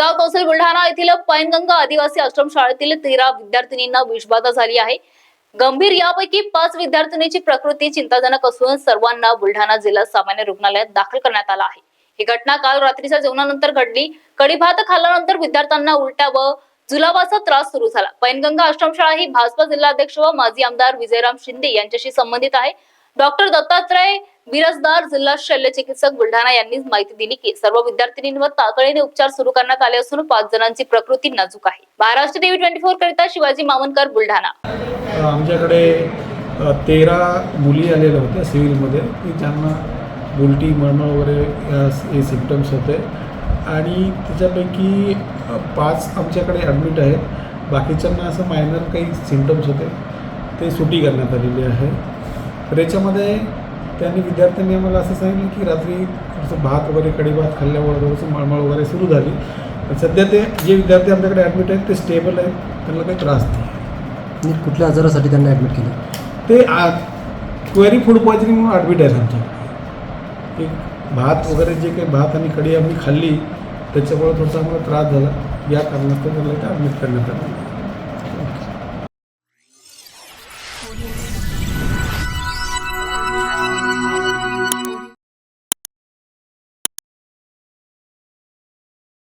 शेगाव तहसील बुलढाणा येथील पैनगंगा आदिवासी आश्रमशाळेतील तेरा विद्यार्थिनींना विषबाधा झाली आहे. गंभीर यापैकी पाच विद्यार्थिनीची प्रकृती चिंताजनक असून सर्वांना बुलढाणा जिल्हा सामान्य रुग्णालयात दाखल करण्यात आला आहे. ही घटना काल रात्रीच्या जेवणानंतर घडली. कडी भात खाल्ल्यानंतर विद्यार्थ्यांना उलट्या व जुलाबाचा त्रास सुरू झाला. पैनगंगा आश्रमशाळा ही भाजपा जिल्हाध्यक्ष व माजी आमदार विजयराम शिंदे यांच्याशी संबंधित आहे. डॉक्टर दत्तात्रय बिरजदार जिल्हा शल्य चिकित्सक बुलढाणा यांनी माहिती दिली की सर्व विद्यार्थिनींवर तातडीने उपचार सुरू करण्यात आले असून पाच जणांची प्रकृती नाजूक आहे. महाराष्ट्र देवी ट्वेंटी फोर करिता शिवाजी मामनकर बुलढाणा. आमच्याकडे तेरा मुली आलेल्या होत्या सिव्हिलमध्ये. की ज्यांना उलटी मळमळ वगैरे हे सिम्पटम्स होते. आणि त्याच्यापैकी पाच आमच्याकडे ॲडमिट आहेत. बाकीच्यांना असं मायनर काही सिम्पटम्स होते. ते सुटी करण्यात आलेली आहे. तर याच्यामध्ये त्यांनी विद्यार्थ्यांनी आम्हाला असं सांगितलं की रात्री थोडंसं भात वगैरे कडी भात खाल्ल्यामुळे थोडंसं मळमळ वगैरे सुरू झाली. पण सध्या ते जे विद्यार्थी आमच्याकडे ॲडमिट आहेत ते स्टेबल आहेत. त्यांना काही त्रास नाही. कुठल्या आजारासाठी त्यांना ॲडमिट केलं? ते क्वेरी फूड पॉयझनिंग म्हणून ॲडमिट आहेत आमच्या. एक भात वगैरे जे काही भात आणि कढी आम्ही खाल्ली त्याच्यामुळे थोडासा आम्हाला त्रास झाला. या कारणास्तव त्याला इथे ॲडमिट करण्यात आलं.